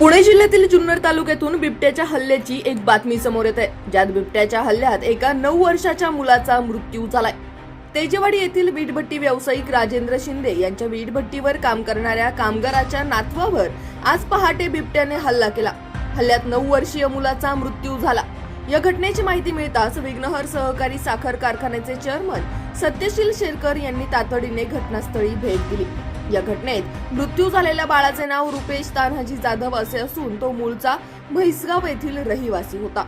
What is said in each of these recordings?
पुणे जिल्ह्यातील जुन्नर तालुक्यातून बिबट्याच्या हल्ल्याची एक बातमी समोर येत आहे. ज्यात बिबट्याच्या हल्ल्यात एका नऊ वर्षाच्या मुलाचा मृत्यू झालाय. तेजेवाडी येथील वीटभट्टी व्यावसायिक राजेंद्र शिंदे यांच्या वीटभट्टीवर काम करणाऱ्या कामगाराच्या नातवावर आज पहाटे बिबट्याने हल्ला केला. हल्ल्यात नऊ वर्षीय मुलाचा मृत्यू झाला. या घटनेची माहिती मिळताच विघ्नहर सहकारी साखर कारखान्याचे चेअरमन सत्यशील शेरकर यांनी तातडीने घटनास्थळी भेट दिली. या घटनेत मृत्यू झालेल्या बाळाचे नाव रुपेश तान्हाजी जाधव असे असून तो मूळचा म्हैसगाव येथील रहिवासी होता.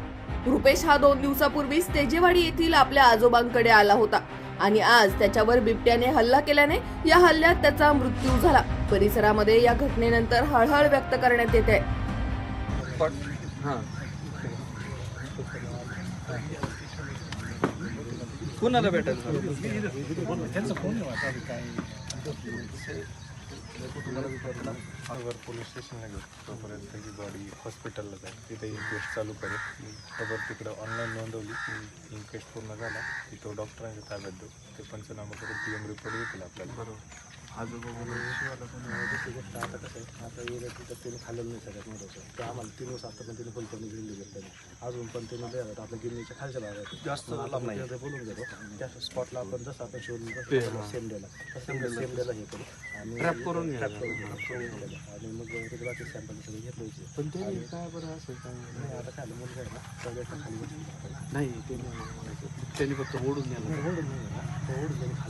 रुपेश हा दोन दिवसापूर्वीच तेजेवाडी येथील आपल्या आजोबांकडे आला होता आणि आज त्याच्यावर बिबट्याने हल्ला केल्याने या हल्ल्यात त्याचा मृत्यू झाला. परिसरामध्ये या घटनेनंतर हळहळ व्यक्त करण्यात येते. कुणाला भेटायचं पोलीस स्टेशनला घेऊ तोपर्यंत ही बॉडी हॉस्पिटलला जाईल तिथे इन्क्वेस्ट चालू करेल. खबर तिकडं ऑनलाईन नोंदवली. इन्क्वेस्ट पूर्ण झाला. की तो डॉक्टरांच्या ताब्यात देऊ ते पंचनामा करून पी एम रिपोर्ट घेतील आपल्याला. बरोबर. दुसरी गोष्ट आता कसं आहे आता एरिया तिथं त्याने खाल्लेलं नाही सगळ्यात महत्त्वाचं ते आम्हाला तीन वर्ष आता पण त्याने फुलपणी गिरली घेतलं नाही अजून पण त्याने लिहायला आपल्या गिरणीच्या खालच्या भागात जास्त आपण लांब नाही. तिथे बोलून घेतो त्या स्पॉटला आपण जसं आपण शोधून सेम डेला तसं सेम डेला हे करू. आणि करून करून मग त्याचे बाकी सॅम्पल सगळे घेतले पण ते काय बरं असेल? आता खायला मुलगा आहे ना सगळ्यात खाली बसून नाही. ते नाही म्हणायचं. त्यांनी फक्त ओढून गेला ओढून नाही ना तो ओढून त्यांनी